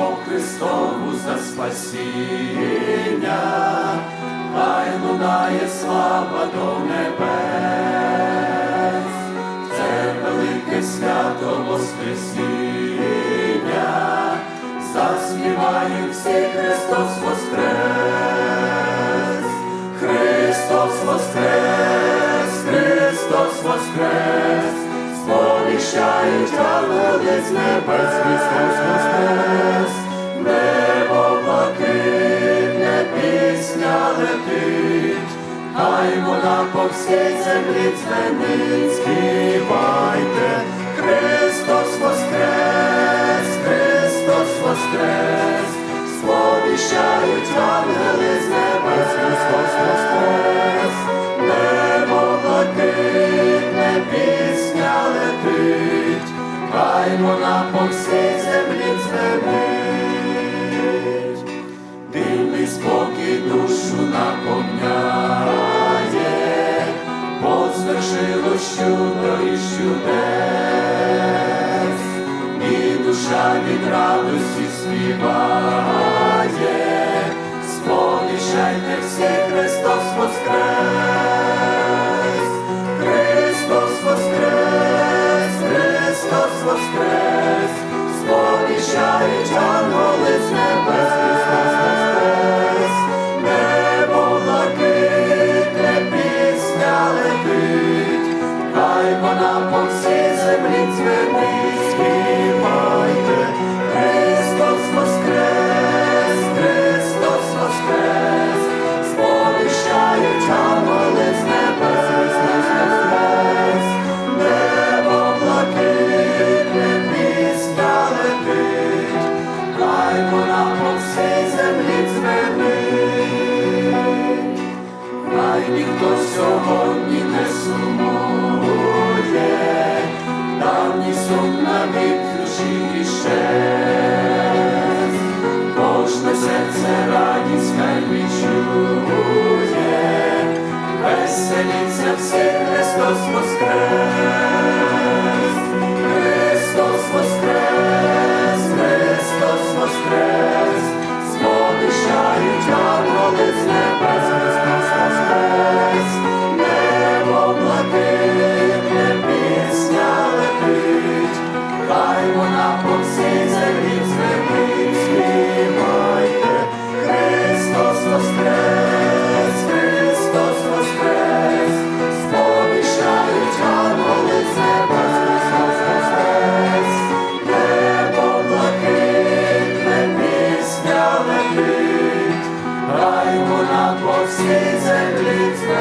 Христову за спасіння, хай лунає слава до небес, це велике свято Воскресіння, заспіває всі Христос Воскрес, сповіщають ангели з небес, Христос Воскрес, небо блакитне пісня летить, хай вона по всій землі дзвенить, співайте, Христос Воскрес, Христос Воскрес, чудо і чудес, і душа від радості співає, сповіщайте всі Христос Воскрес, хай вона по всій землі співайте, Христос Воскрес, Христос Воскрес, сповіщають ангели з небес, небо блакитне пісня летить, хай вона хай ніхто сьогодні не сумує, давній сум на душі іщез, кожне серце радість хай відчує, веселіться всі Христос Воскрес, Христос Воскрес, Христос Воскрес, сповіщають ангели з небес, вона